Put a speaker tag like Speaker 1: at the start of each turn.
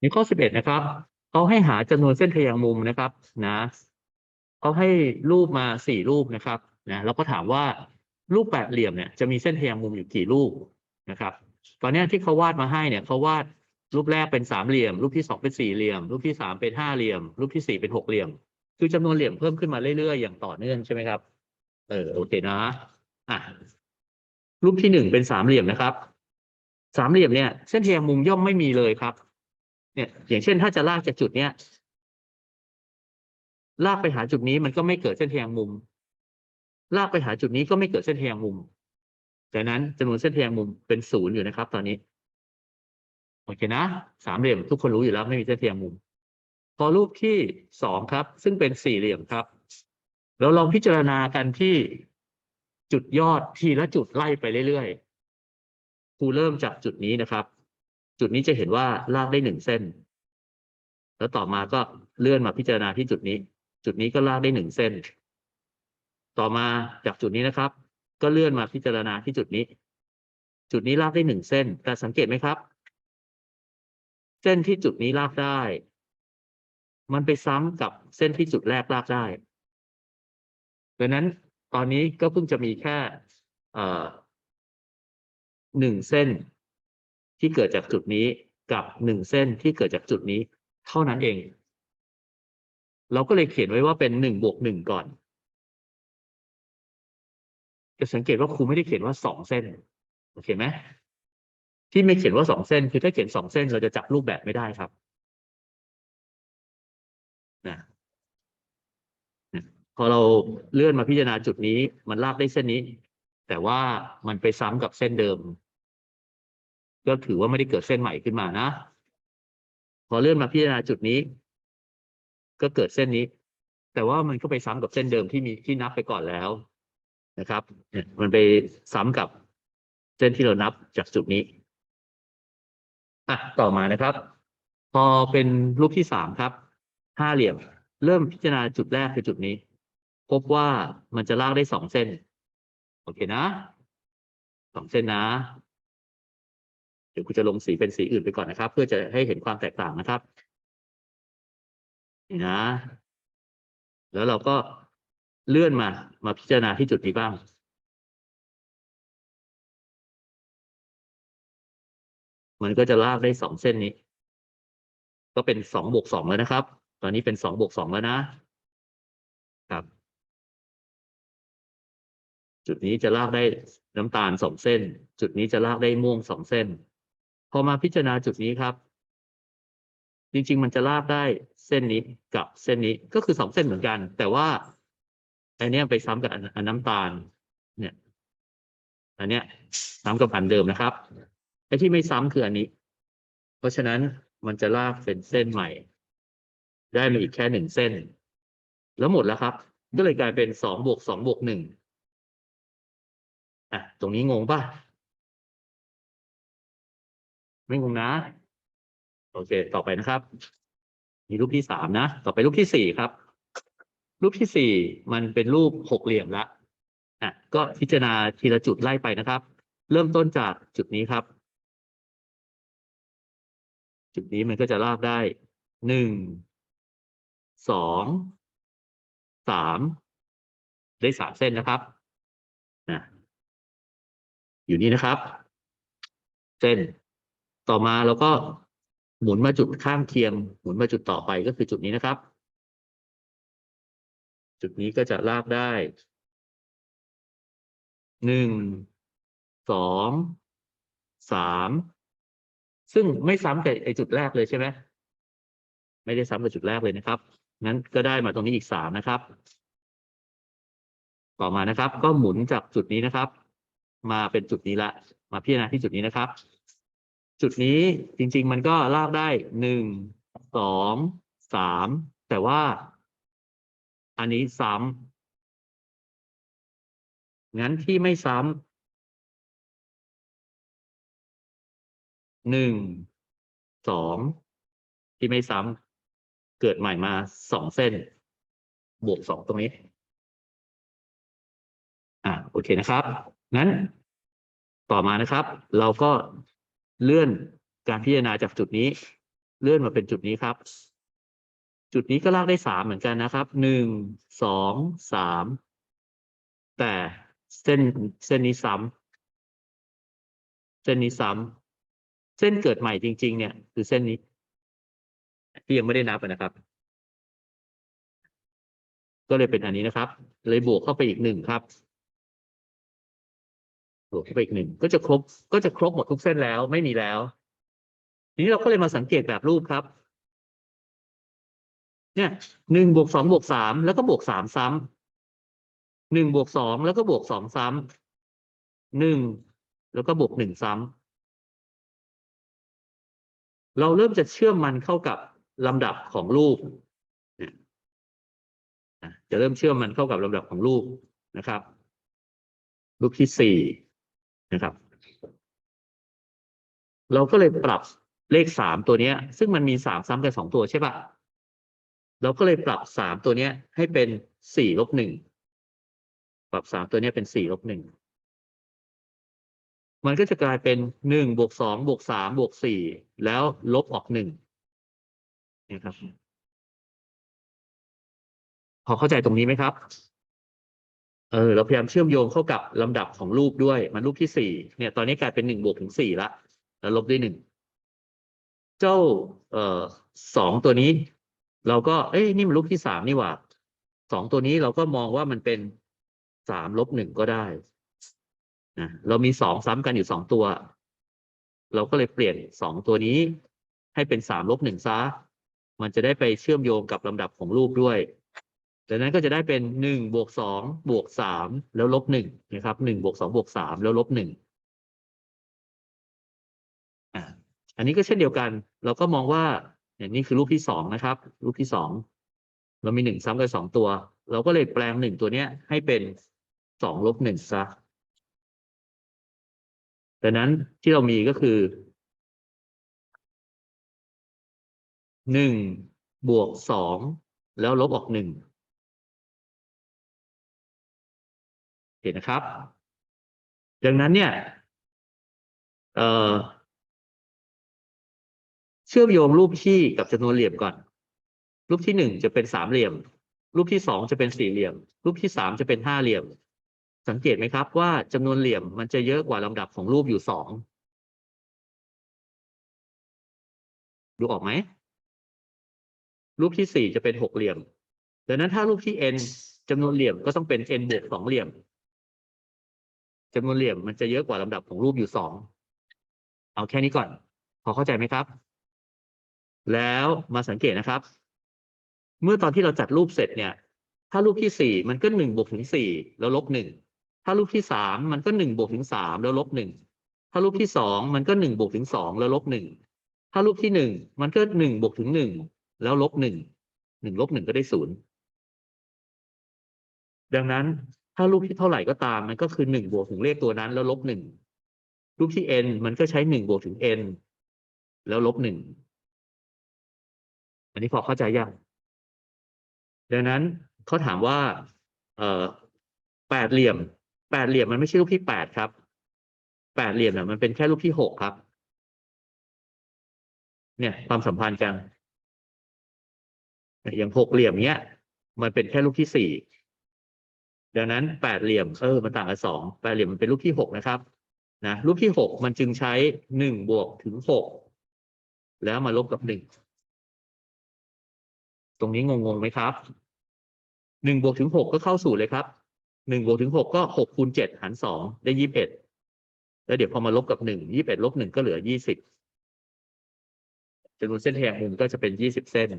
Speaker 1: ในข้อสิบเอ็ดนะครับเขาให้หาจำนวนเส้นทะแยงมุมนะครับนะเขาให้รูปมาสี่รูปนะครับนะแล้วก็ถามว่ารูปแปดเหลี่ยมเนี่ยจะมีเส้นทะแยงมุมอยู่กี่รูปนะครับ ตอนนี้ที่เขาวาดมาให้เนี่ยเขาวาดรูปแรกเป็นสามเหลี่ยม รูปที่สองเป็นสี่เหลี่ยม รูปที่สามเป็นห้าเหลี่ยม รูปที่สี่เป็นหกเหลี่ยม คือจำนวนเหลี่ยมเพิ่มขึ้นมาเรื่อยๆอย่างต่อเนื่องใช่ไหมครับ เออโอเคนะอะรูปที่หนึ่งเป็นสามเหลี่ยมนะครับ สามเหลี่ยมเนี่ยเส้นทะแยงมุมย่อมไม่มีเลยครับ เนี่ยอย่างเช่นถ้าจะลากจากจุดเนี้ยลากไปหาจุดนี้มันก็ไม่เกิดเส้นทแยงมุม ลากไปหาจุดนี้ก็ไม่เกิดเส้นทแยงมุมดังนั้นจำนวนเส้นทแยงมุมเป็นศูนย์อยู่นะครับ ตอนนี้โอเคนะสามเหลี่ยมทุกคนรู้อยู่แล้วไม่มีเส้นทแยงมุม พอรูปที่สองครับ ซึ่งเป็นสี่เหลี่ยมครับ เราลองพิจารณากันที่จุดยอดทีละจุดไล่ไปเรื่อยๆครูเริ่มจากจุดนี้นะครับ จุดนี้จะเห็นว่าลากได้หนึ่งเส้น แล้วต่อมาก็เลื่อนมาพิจารณาที่จุดนี้ จุดนี้ก็ลากได้หนึ่งเส้น ต่อมาจากจุดนี้นะครับ ก็เลื่อนมาพิจารณาที่จุดนี้ จุดนี้ลากได้หนึ่งเส้น แต่สังเกตไหมครับ เส้นที่จุดนี้ลากได้ มันไปซ้ำกับเส้นที่จุดแรกลากได้ดังนั้นตอนนี้ก็เพิ่งจะมีแค่หนึ่งเส้น ที่เกิดจากจุดนี้กับหนึ่งเส้นที่เกิดจากจุดนี้ เท่านั้นเอง เราก็เลยเขียนไว้ว่าเป็นหนึ่งบวกหนึ่งก่อน จะสังเกตว่าครูไม่ได้เขียนว่าสองเส้นโอเคไหมที่ไม่เขียนว่าสองเส้น คือถ้าเขียนสองเส้นเราจะจับรูปแบบไม่ได้ครับนะนะพอเราเลื่อนมาพิจารณาจุดนี้ มันลากได้เส้นนี้ แต่ว่ามันไปซ้ำกับเส้นเดิม ก็ถือว่าไม่ได้เกิดเส้นใหม่ขึ้นมานะ พอเลื่อนมาพิจารณาจุดนี้ ก็เกิดเส้นนี้ แต่ว่ามันก็ไปซ้ำกับเส้นเดิมที่มีที่นับไปก่อนแล้วนะครับ มันไปซ้ำกับเส้นที่เรานับจากจุดนี้อะต่อมานะครับ พอเป็นรูปที่สามครับ ห้าเหลี่ยม เริ่มพิจารณาจุดแรกคือจุดนี้ พบว่ามันจะลากได้สองเส้น โอเคนะสองเส้นนะ ดี๋ยวคุณจะลงสีเป็นสีอื่นไปก่อนนะครับ เพื่อจะให้เห็นความแตกต่างนะครับ นี่นะ แล้วเราก็เลื่อนมา มาพิจารณาที่จุดนี้บ้าง มันก็จะลากได้สองเส้นนี้ ก็เป็นสองบวกสองแล้วนะครับ ตอนนี้เป็นสองบวกสองแล้วนะครับ จุดนี้จะลากได้น้ำตาลสองเส้น จุดนี้จะลากได้ม่วงสองเส้นพ อมาพิจารณาจุดนี้ครับ จริง ๆ มันจะลากได้เส้นนี้กับเส้นนี้ก็คือสองเส้นเหมือนกัน แต่ว่าอันนี้ไปซ้ำกับอันอันน้ำตาล เนี่ย อันเนี้ยซ้ำกับอันเดิมนะครับไอ้ที่ไม่ซ้ำคืออันนี้ เพราะฉะนั้นมันจะลากเป็นเส้นใหม่ ได้มาอีกแค่หนึ่งเส้น แล้วหมดแล้วครับ ก็เลยกลายเป็นสองบวกสองบวกหนึ่งอะ ตรงนี้งงป่ะ ไม่งงนะ โอเค ต่อไปนะครับ มีรูปที่สามนะ ต่อไปรูปที่สี่ครับ รูปที่สี่มันเป็นรูปหกเหลี่ยมละอะก็พิจารณาทีละจุดไล่ไปนะครับ เริ่มต้นจากจุดนี้ครับ จุดนี้มันก็จะลากได้หนึ่งสองสามได้สามเส้นนะครับนะอยู่นี่นะครับ เส้น ต่อมาเราก็หมุนมาจุดข้างเคียง หมุนมาจุดต่อไปก็คือจุดนี้นะครับ จุดนี้ก็จะลากได้หนึ่งสองสามซึ่งไม่ซ้ำกับไอจุดแรกเลยใช่ไหมไม่ได้ซ้ำกับจุดแรกเลยนะครับงั้นก็ได้มาตรงนี้อีกสามนะครับ ต่อมานะครับ ก็หมุนจากจุดนี้นะครับ มาเป็นจุดนี้ละ มาพิจารณาที่จุดนี้นะครับ จุดนี้จริง ๆ มันก็ลากได้หนึ่งสองสามแต่ว่า อันนี้ซ้ำงั้นที่ไม่ซ้ำหนึ่งสองที่ไม่ซ้ำเกิดใหม่มาสองเส้น บวกสองตรงนี้ อ่าโอเคนะครับ งั้น ต่อมานะครับ เราก็ เลื่อนการพิจารณาจากจุดนี้ เลื่อนมาเป็นจุดนี้ครับ จุดนี้ก็ลากได้สามเหมือนกันนะครับหนึ่งสองสามแต่เส้นเส้นนี้ซ้ำเส้นนี้ซ้ำเส้นเกิดใหม่จริง ๆ เนี่ย คือเส้นนี้ ที่ยังไม่ได้นับนะครับ ก็เลยเป็นอันนี้นะครับ เลยบวกเข้าไปอีกหนึ่งครับ บวกเข้าไปอีกหนึ่งก็จะครบก็จะครบหมดทุกเส้นแล้วไม่มีแล้ว ทีนี้เราก็เลยมาสังเกตแบบรูปครับ เนี่ยหนึ่งบวกสองบวกสามแล้วก็บวกสามซ้ำหนึ่งบวกสองแล้วก็บวกสองซ้ำหนึ่งแล้วก็บวกหนึ่งซ้ำเราเริ่มจะเชื่อมมันเข้ากับลำดับของรูปจะเริ่มเชื่อมมันเข้ากับลำดับของรูปนะครับรูปที่สี่ นะครับ เราก็เลยปรับเลขสามตัวเนี้ย ซึ่งมันมีสามซ้ำกันสองตัวใช่ปะเราก็เลยปรับสามตัวเนี้ย ให้เป็นสี่ลบหนึ่งปรับสามตัวเนี้ยเป็นสี่ลบหนึ่งมันก็จะกลายเป็นหนึ่งบวกสองบวกสามบวกสี่แล้วลบออกหนึ่งนะครับ พอเข้าใจตรงนี้ไหมครับ เออเราพยายามเชื่อมโยงเข้ากับลำดับของรูปด้วย มันรูปที่สี่เนี่ย ตอนนี้กลายเป็นหนึ่งบวกถึงสี่ละแล้วลบด้วยหนึ่งเจ้าเอ่อสองตัวนี้ เราก็เอ้ยนี่มันรูปที่สามนี่หว่าสองตัวนี้เราก็มองว่ามันเป็นสามลบหนึ่งก็ได้นะเรามีสองซ้ำกันอยู่สองตัว เราก็เลยเปลี่ยนสองตัวนี้ ให้เป็นสามลบหนึ่งซะมันจะได้ไปเชื่อมโยงกับลำดับของรูปด้วย ดังนั้นก็จะได้เป็น1บวก2บวก3แล้วลบ1นะครับ1บวก2บวก3แล้วลบ1อ่าอันนี้ก็เช่นเดียวกัน เราก็มองว่าอย่างนี้คือรูปที่สองนะครับ รูปที่สองเรามีหนึ่งซ้ำกับงตัว เราก็เลยแปลงหนึ่งตัวเนี้ยให้เป็นสองลบหนึ่งซะดังนั้นที่เรามีก็คือหนึ่งบวกสองแล้วลบออกหนึ่ง เห็นนะครับ ดังนั้นเนี่ยเเชื่อมโยงรูปที่กับจำนวนเหลี่ยมก่อน รูปที่หนึ่งจะเป็นสามเหลี่ยม รูปที่สองจะเป็นสี่เหลี่ยม รูปที่สามจะเป็นห้าเหลี่ยม สังเกตไหมครับ ว่าจำนวนเหลี่ยมมันจะเยอะกว่าลำดับของรูปอยู่สองดูออกไหม รูปที่สี่จะเป็นหกเหลี่ยมดังนั้นถ้ารูปที่ n จำนวนเหลี่ยมก็ต้องเป็น n บวกสองเหลี่ยม จำนวนเหลี่ยมมันจะเยอะกว่าลำดับของรูปอยู่สองเอาแค่นี้ก่อน พอเข้าใจไหมครับ แล้วมาสังเกตนะครับ เมื่อตอนที่เราจัดรูปเสร็จเนี่ย ถ้ารูปที่สี่มันก็หนึ่งบวกถึงสี่แล้วลบหนึ่งถ้ารูปที่สามมันก็หนึ่งบวกถึงสามแล้วลบหนึ่งถ้ารูปที่สองมันก็หนึ่งบวกถึงสองแล้วลบหนึ่งถ้ารูปที่หนึ่งมันก็หนึ่งบวกถึงหนึ่งแล้วลบหนึ่งหนึ่งลบหนึ่งก็ได้ศูนย์ดังนั้น ถ้ารูปที่เท่าไหร่ก็ตามมันก็คือหนึ่งบวกถึงเลขตัวนั้น แล้วลบหนึ่งรูปที่ n มันก็ใช้หนึ่งบวกถึง n แล้วลบหนึ่งอันนี้พอเข้าใจยังดังนั้นเขาถามว่า เอ่อแปดเหลี่ยมแปดเหลี่ยมมันไม่ใช่รูปที่แปดครับแปดเหลี่ยมเนี่ยมันเป็นแค่รูปที่หกครับ เนี่ย ความสัมพันธ์กันอย่างหกเหลี่ยมเนี้ย มันเป็นแค่รูปที่สี่ ดังนั้นแปดเหลี่ยมเออมันต่างกันสองแปดเหลี่ยมมันเป็นรูปที่หกนะครับนะรูปที่หกมันจึงใช้หนึ่งบวกถึงหกแล้วมาลบกับหนึ่งตรงนี้งงๆไหมครับหนึ่งบวกถึงหกก็เข้าสู่เลยครับหนึ่งบวกถึงหกก็หกคูณเจ็ดหารสองได้ยี่สิบเอ็ดแล้วเดี๋ยวพอมาลบกับหนึ่งยี่สิบเอ็ดลบหนึ่งก็เหลือยี่สิบจำนวนเส้นแทงมุมก็จะเป็นยี่สิบเส้น